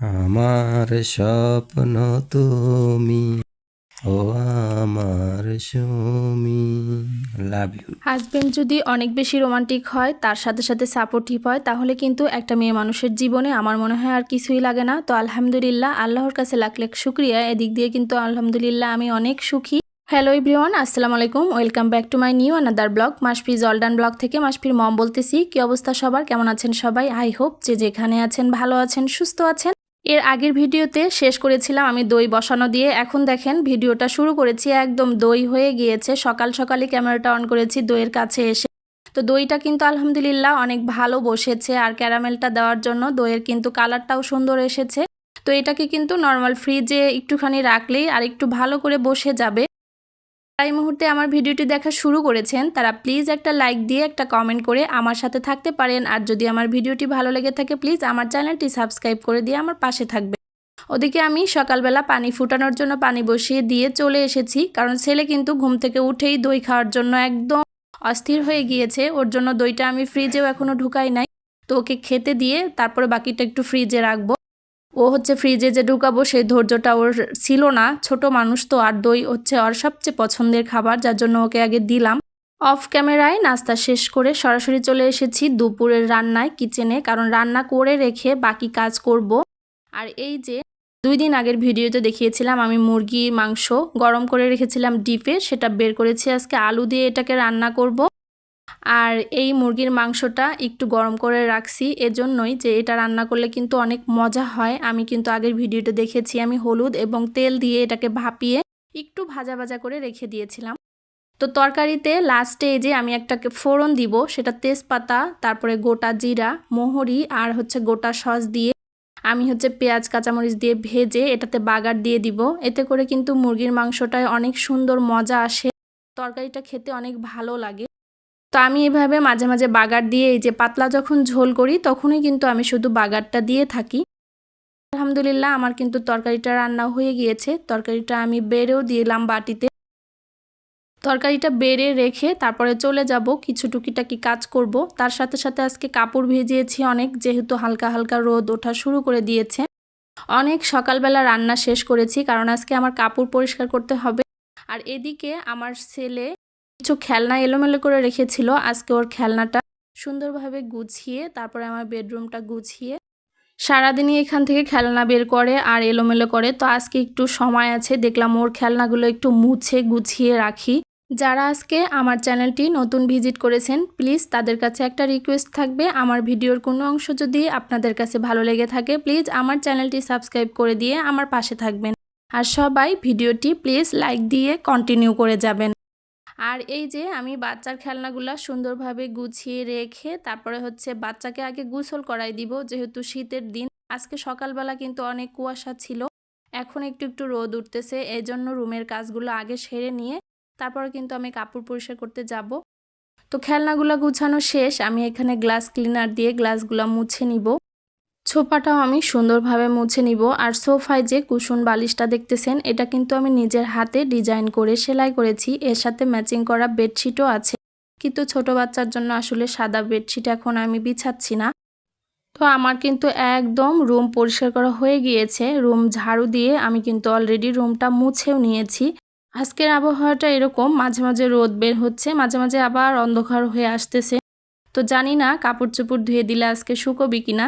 আমার স্বপ্ন তুমি, ও আমার সুমি লাভ ইউ হাজবেন্ড যদি অনেক বেশি রোমান্টিক হয়, তার সাথে সাথে সাপোর্টিভ হয়, তাহলে কিন্তু একটা মেয়ে মানুষের জীবনে আমার মনে হয় আর কিছুই লাগে না। তো আলহামদুলিল্লাহ, আল্লাহর কাছে লাখ লাখ শুক্রিয়া। এদিক দিয়ে কিন্তু আলহামদুলিল্লাহ আমি অনেক সুখী। হ্যালো এভরিওয়ান আসসালামু আলাইকুম। Welcome back to my new another vlog মাসফি জলডান ব্লগ থেকে মাসফির মম বলতেছি। কি অবস্থা সবার? কেমন আছেন সবাই? আই হোপ যে যেখানে আছেন, ভালো আছেন, সুস্থ আছেন। এর আগের ভিডিওতে শেষ করেছিলাম আমি দই বসানো দিয়ে। এখন দেখেন ভিডিওটা শুরু করেছি, একদম দই হয়ে গিয়েছে। সকাল সকালে ক্যামেরাটা অন করেছি দইয়ের কাছে এসে। তো দইটা কিন্তু আলহামদুলিল্লাহ অনেক ভালো বসেছে আর ক্যারামেলটা দেওয়ার জন্য দইয়ের কিন্তু কালারটাও সুন্দর এসেছে। তো এটাকে কিন্তু নর্মাল ফ্রিজে একটুখানি রাখলেই আর একটু ভালো করে বসে যাবে। এই মুহূর্তে আমার ভিডিওটি দেখা শুরু করেছেন, তারা প্লিজ একটা লাইক দিয়ে একটা কমেন্ট করে আমার সাথে থাকতে পারেন। আর যদি আমার ভিডিওটি ভালো লেগে থাকে, প্লিজ আমার চ্যানেলটি সাবস্ক্রাইব করে দিয়ে আমার পাশে থাকবে ওদিকে আমি সকালবেলা পানি ফুটানোর জন্য পানি বসিয়ে দিয়ে চলে এসেছি, কারণ ছেলে কিন্তু ঘুম থেকে উঠেই দই খাওয়ার জন্য একদম অস্থির হয়ে গিয়েছে। ওর জন্য দইটা আমি ফ্রিজেও এখনও ঢুকাই নাই। তো ওকে খেতে দিয়ে তারপরে বাকিটা একটু ফ্রিজে রাখব। ও হচ্ছে ফ্রিজে যে ঢুকাবো সেই ধৈর্যটা ওর ছিল না। ছোট মানুষ তো আর দই হচ্ছে ওর সবচেয়ে পছন্দের খাবার, যার জন্য ওকে আগে দিলাম। অফ ক্যামেরায় নাস্তা শেষ করে সরাসরি চলে এসেছি দুপুরের রান্নায় কিচেনে কারণ রান্না করে রেখে বাকি কাজ করব। আর এই যে দুই দিন আগের ভিডিওতে দেখিয়েছিলাম আমি মুরগি, মাংস গরম করে রেখেছিলাম ডিপে, সেটা বের করেছি। আজকে আলু দিয়ে এটাকে রান্না করব। আর এই মুরগির মাংসটা একটু গরম করে রাখছি এজন্যই যে এটা রান্না করলে কিন্তু অনেক মজা হয়। আমি কিন্তু আগের ভিডিওতে দেখেছি আমি হলুদ এবং তেল দিয়ে এটাকে ভাপিয়ে একটু ভাজা ভাজা করে রেখে দিয়েছিলাম। তো তরকারিতে লাস্টে এই যে আমি একটা ফোড়ন দিব সেটা তেজপাতা, তারপরে গোটা জিরা, মোহরি আর হচ্ছে গোটা সস দিয়ে আমি হচ্ছে পেঁয়াজ, কাঁচামরিচ দিয়ে ভেজে এটাতে বাগার দিয়ে দিব। এতে করে কিন্তু মুরগির মাংসটায় অনেক সুন্দর মজা আসে। তরকারিটা খেতে অনেক ভালো লাগে। তো আমি এভাবে মাঝে মাঝে বাগার দিয়ে এই যে পাতলা যখন ঝোল করি, তখনই কিন্তু আমি শুধু বাগারটা দিয়ে থাকি। আলহামদুলিল্লাহ, আমার কিন্তু তরকারিটা রান্না হয়ে গিয়েছে। তরকারিটা আমি বেড়েও দিলাম বাটিতে। তরকারিটা বেড়ে রেখে তারপরে চলে যাব, কিছু টুকিটাকি কাজ করব। তার সাথে সাথে আজকে কাপড় ভিজিয়েছি অনেক, যেহেতু হালকা হালকা রোদ ওঠা শুরু করে দিয়েছে। অনেক সকালবেলা রান্না শেষ করেছি, কারণ আজকে আমার কাপড় পরিষ্কার করতে হবে। আর এদিকে আমার ছেলে কিছু খেলনা এলোমেলো করে রেখেছিল। আজকে ওর খেলনাটা সুন্দরভাবে গুছিয়ে, তারপরে আমার বেডরুমটা গুছিয়ে সারাদিনই এখান থেকে খেলনা বের করে আর এলোমেলো করে। তো আজকে একটু সময় আছে, দেখলাম ওর খেলনাগুলো একটু মুছে গুছিয়ে রাখি। যারা আজকে আমার চ্যানেলটি নতুন ভিজিট করেছেন, প্লিজ তাদের কাছে একটা রিকোয়েস্ট থাকবে। আমার ভিডিওর কোনো অংশ যদি আপনাদের কাছে ভালো লেগে থাকে, প্লিজ আমার চ্যানেলটি সাবস্ক্রাইব করে দিয়ে আমার পাশে থাকবেন। আর সবাই ভিডিওটি প্লিজ লাইক দিয়ে কন্টিনিউ করে যাবেন। আর এই যে আমি বাচ্চার খেলনাগুলো সুন্দরভাবে গুছিয়ে রেখে তারপরে হচ্ছে বাচ্চাকে আগে গোসল করাই দিব, যেহেতু শীতের দিন। আজকে সকালবেলা কিন্তু অনেক কুয়াশা ছিল। এখন একটু একটু রোদ উঠতেছে এই জন্য রুমের কাজগুলো আগে সেরে নিয়ে তারপরে কিন্তু আমি কাপড় পরিষ্কার করতে যাব। তো খেলনাগুলো গুছানো শেষ, আমি এখানে গ্লাস ক্লিনার দিয়ে গ্লাসগুলো মুছে নিব। ছোপাটাও আমি সুন্দরভাবে মুছে নিব। আর সোফায় যে কুশন বালিশটা দেখতেছেন, এটা কিন্তু আমি নিজের হাতে ডিজাইন করে সেলাই করেছি। এর সাথে ম্যাচিং করা বেডশিটও আছে। কিন্তু ছোট বাচ্চার জন্য আসলে সাদা বেডশিট এখন আমি বিছাচ্ছি না। তো আমার কিন্তু একদম রুম পরিষ্কার করা হয়ে গিয়েছে। রুম ঝাড়ু দিয়ে আমি কিন্তু অলরেডি রুমটা মুছেও নিয়েছি। আজকের আবহাওয়াটা এরকম, মাঝে মাঝে রোদ বের হচ্ছে, মাঝে মাঝে আবার অন্ধকার হয়ে আসতেছে। তো জানি না, কাপড় চোপড় ধুয়ে দিলে আজকে শুকোবি কিনা।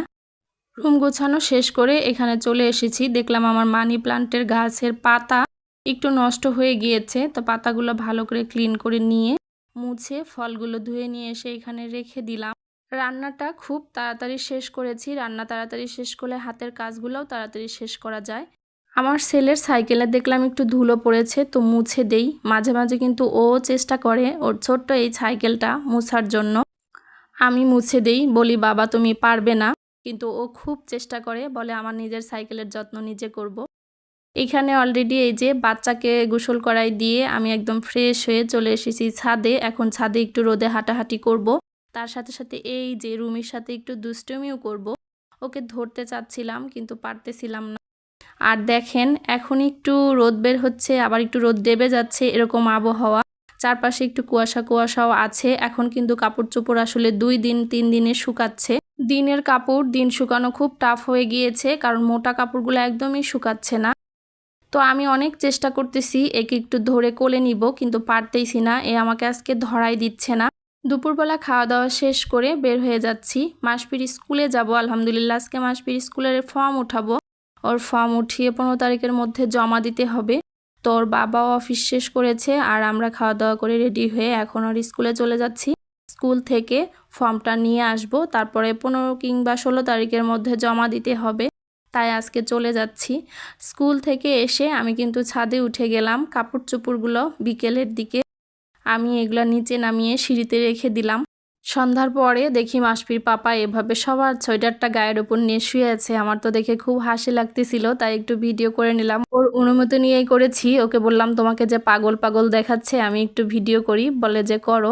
রুম গোছানো শেষ করে এখানে চলে এসেছি। দেখলাম আমার মানি প্লান্টের গাছের পাতা একটু নষ্ট হয়ে গিয়েছে, তো পাতাগুলো ভালো করে ক্লিন করে নিয়ে মুছে ফলগুলো ধুয়ে নিয়ে এসে এখানে রেখে দিলাম। রান্নাটা খুব তাড়াতাড়ি শেষ করেছি। রান্না তাড়াতাড়ি শেষ করলে হাতের কাজগুলোও তাড়াতাড়ি শেষ করা যায়। আমার ছেলের সাইকেলে দেখলাম একটু ধুলো পড়েছে, তো মুছে দেই। মাঝে মাঝে কিন্তু ও চেষ্টা করে ওর ছোট্ট এই সাইকেলটা মুছার জন্য। আমি মুছে দেই, বলি, বাবা, তুমি পারবে না। কিন্তু ও খুব চেষ্টা করে, বলে আমার নিজের সাইকেলের যত্ন নিজে করব। এখানে অলরেডি এই যে বাচ্চাকে গোসল করাই দিয়ে আমি একদম ফ্রেশ হয়ে চলে এসেছি ছাদে এখন ছাদে একটু রোদে হাঁটাহাঁটি করব। তার সাথে সাথে এই যে রুমির সাথে একটু দুষ্টমিও করব। ওকে ধরতে চাচ্ছিলাম কিন্তু পারতেছিলাম না আর দেখেন, এখন একটু রোদ বের হচ্ছে, আবার একটু রোদ দেবে যাচ্ছে, এরকম আবহাওয়া চারপাশে একটু কুয়াশা কুয়াশাও আছে। এখন কিন্তু কাপড় চোপড় আসলে দুই দিন, তিন দিনে শুকাচ্ছে। দিনের কাপড় দিন শুকানো খুব টাফ হয়ে গিয়েছে, কারণ মোটা কাপড়গুলো একদমই শুকাচ্ছে না। তো আমি অনেক চেষ্টা করতেছি, একে একটু ধরে কোলে নিব, কিন্তু পারতেইছি না। এ আমাকে আজকে ধরাই দিচ্ছে না। দুপুরবেলা খাওয়া দাওয়া শেষ করে বের হয়ে যাচ্ছি। মাসপির স্কুলে যাব, আলহামদুলিল্লাহ আজকে মাসপির স্কুলের ফর্ম উঠাবো। ওর ফর্ম উঠিয়ে পনেরো তারিখের মধ্যে জমা দিতে হবে। তো ওর বাবাও অফিস শেষ করেছে আর আমরা খাওয়া দাওয়া করে রেডি হয়ে এখন ওর স্কুলে চলে যাচ্ছি। স্কুল থেকে ফর্মটা নিয়ে আসব, তারপরে পনেরো কিংবা ষোলো তারিখের মধ্যে জমা দিতে হবে, তাই আজকে চলে যাচ্ছি। স্কুল থেকে এসে আমি কিন্তু ছাদে উঠে গেলাম কাপড় চোপড়গুলো বিকেলের দিকে আমি এগুলো নিচে নামিয়ে সিঁড়িতে রেখে দিলাম। সন্ধ্যার পরে দেখি মাসপির পাপা এভাবে সবার সোয়েটারটা গায়ের উপর নিয়ে শুয়ে আছে। আমার তো দেখে খুব হাসি লাগতেছিল, তাই একটু ভিডিও করে নিলাম। ওর অনুমতি নিয়েই করেছি, ওকে বললাম, তোমাকে যে পাগল পাগল দেখাচ্ছে, আমি একটু ভিডিও করি। বলে যে, করো।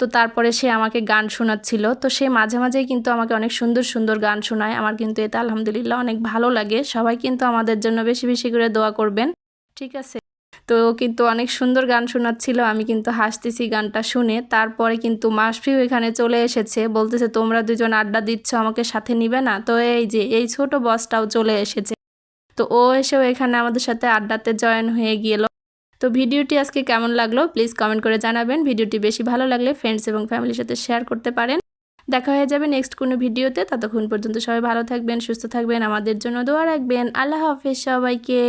তো তারপরে সে আমাকে গান শোনাচ্ছিল। তো সে মাঝে মাঝেই কিন্তু আমাকে অনেক সুন্দর সুন্দর গান শোনায়। আমার কিন্তু এতে আলহামদুলিল্লাহ অনেক ভালো লাগে। সবাই কিন্তু আমাদের জন্য বেশি বেশি করে দোয়া করবেন। ঠিক আছে? তো কিন্তু অনেক সুন্দর গান শোনাচ্ছিল, আমি কিন্তু হাসতেছি গানটা শুনে। তারপরে কিন্তু মাসফিও এখানে চলে এসেছে, বলতেছে, তোমরা দুজন আড্ডা দিচ্ছ, আমাকে সাথে নিবে না? তো এই যে, এই ছোট বসটাও চলে এসেছে। তো ও এসেও এখানে আমাদের সাথে আড্ডাতে জয়েন হয়ে গেল। তো ভিডিওটি আজকে কেমন লাগল, প্লিজ কমেন্ট করে জানাবেন। ভিডিওটি বেশি ভালো লাগলে ফ্রেন্ডস এবং ফ্যামিলির সাথে শেয়ার করতে পারেন। দেখা হয়ে যাবে নেক্সট কোনো ভিডিওতে, ততক্ষণ পর্যন্ত সবাই ভালো থাকবেন, সুস্থ থাকবেন, আমাদের জন্য দোয়া রাখবেন। আল্লাহ হাফেজ সবাইকে।